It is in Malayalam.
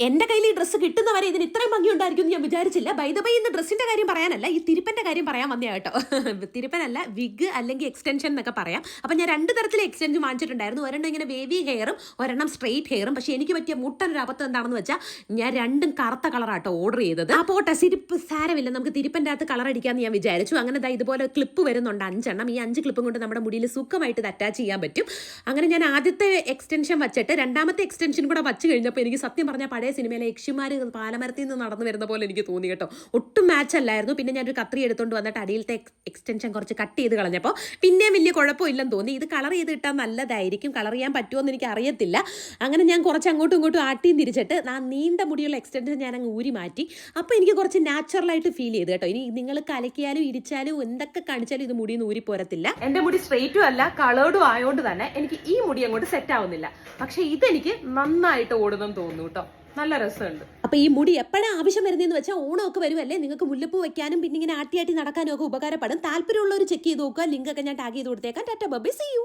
എന്റെ കയ്യിൽ ഈ ഡ്രസ്സ് കിട്ടുന്നവരെ ഇതിന് ഇത്രയും ഭംഗി ഉണ്ടായിരിക്കും ഞാൻ വിചാരിച്ചില്ല. ബൈദബൈ ഇന്ന് ഡ്രസ്സിന്റെ കാര്യം പറയാനല്ല ഈ തിരുപ്പന്റെ കാര്യം പറയാൻ വന്നേ കേട്ടോ. തിരുപ്പനല്ല വിഗ് അല്ലെങ്കിൽ എക്സ്റ്റൻഷൻ എന്നൊക്കെ പറയാം. അപ്പൊ ഞാൻ രണ്ട് തരത്തിൽ എക്സ്റ്റൻഷൻ വാങ്ങിച്ചിട്ടുണ്ടായിരുന്നു. ഒരെണ്ണം ഇങ്ങനെ വേവി ഹെയറും ഒരെണ്ണം സ്ട്രെയിറ്റ് ഹെയറും പക്ഷെ എനിക്ക് പറ്റിയ മുട്ടൻ ഒരു അബദ്ധം എന്താണെന്ന് വെച്ചാൽ ഞാൻ രണ്ടും കറുത്ത കളറാട്ടോ ഓർഡർ ചെയ്തത്. ആ പോട്ടെ സിരിപ്പ് സാരമില്ല. നമുക്ക് തിരുപ്പന്റെ അകത്ത് കളർ അടിക്കാമെന്ന് ഞാൻ വിചാരിച്ചു. അങ്ങനെ ദാ ഇതുപോലെ ക്ലിപ്പ് വരുന്നുണ്ട് അഞ്ചെണ്ണം. ഈ അഞ്ച് ക്ലിപ്പും കൊണ്ട് നമ്മുടെ മുടിയിൽ സുഖമായിട്ട് ഇത് അറ്റാച്ച് ചെയ്യാൻ പറ്റും. അങ്ങനെ ഞാൻ ആദ്യത്തെ എക്സ്റ്റൻഷൻ വെച്ചിട്ട് രണ്ടാമത്തെ എക്സ്റ്റൻഷൻ കൂടെ വച്ച് കഴിഞ്ഞപ്പോൾ എനിക്ക് സത്യം പറഞ്ഞാൽ പഴയ സിനിമയിലെ യക്ഷിമാർ പാലമരത്തിൽ നിന്ന് നടന്നു വരുന്ന പോലെ എനിക്ക് തോന്നി കേട്ടോ. ഒട്ടും മാച്ച് അല്ലായിരുന്നു. പിന്നെ ഞാനൊരു കത്രി എടുത്തുകൊണ്ട് വന്നിട്ട് അടിയിലത്തെ എക്സ്റ്റൻഷൻ കുറച്ച് കട്ട് ചെയ്ത് കളഞ്ഞപ്പോൾ പിന്നെ വലിയ കുഴപ്പമില്ലെന്ന് തോന്നി. ഇത് കളർ ചെയ്ത് കിട്ടാൻ നല്ലതായിരിക്കും. കളർ ചെയ്യാൻ പറ്റുമോ എന്ന് എനിക്ക് അറിയത്തില്ല. അങ്ങനെ ഞാൻ കുറച്ച് അങ്ങോട്ടും ഇങ്ങോട്ടും ആട്ടിയും തിരിച്ചിട്ട് ആ നീണ്ട മുടിയുള്ള എക്സ്റ്റൻഷൻ ഞാൻ അങ്ങ് ഊരി മാറ്റി. അപ്പോൾ എനിക്ക് കുറച്ച് നാച്ചുറലായിട്ട് ഫീൽ ചെയ്ത് കേട്ടോ. ഇനി നിങ്ങൾ കലക്കിയാലും ഇരിച്ചാലും എന്തൊക്കെ കാണിച്ചാലും ഇത് മുടിയിൽ നിന്ന് ഊരി പോരത്തില്ല. എന്റെ മുടി സ്ട്രെയിറ്റും അല്ല കളേർഡും ആയതുകൊണ്ട് തന്നെ എനിക്ക് ഈ മുടി അങ്ങോട്ട് സെറ്റ് ആവുന്നില്ല. പക്ഷെ ഇതെനിക്ക് നന്നായിട്ട് ഓടുന്നെന്ന് തോന്നുന്നു കേട്ടോ. നല്ല രസമുണ്ട്. അപ്പൊ ഈ മുടി എപ്പോഴാണ് ആവശ്യം വരുന്നതെന്ന് വെച്ചാൽ ഓണമൊക്കെ വരുമല്ലേ നിങ്ങൾക്ക് മുല്ലപ്പൂ വെക്കാനും പിന്നെ ഇങ്ങനെ ആട്ടിയാട്ടി നടക്കാനും ഒക്കെ ഉപകാരപ്പെടും. താല്പര്യമുള്ളവർ ചെക്ക് ചെയ്ത് നോക്കുക. ലിങ്ക് ഒക്കെ ഞാൻ ടാഗ് ചെയ്ത് കൊടുത്തേക്കാം. Tata Bobby C U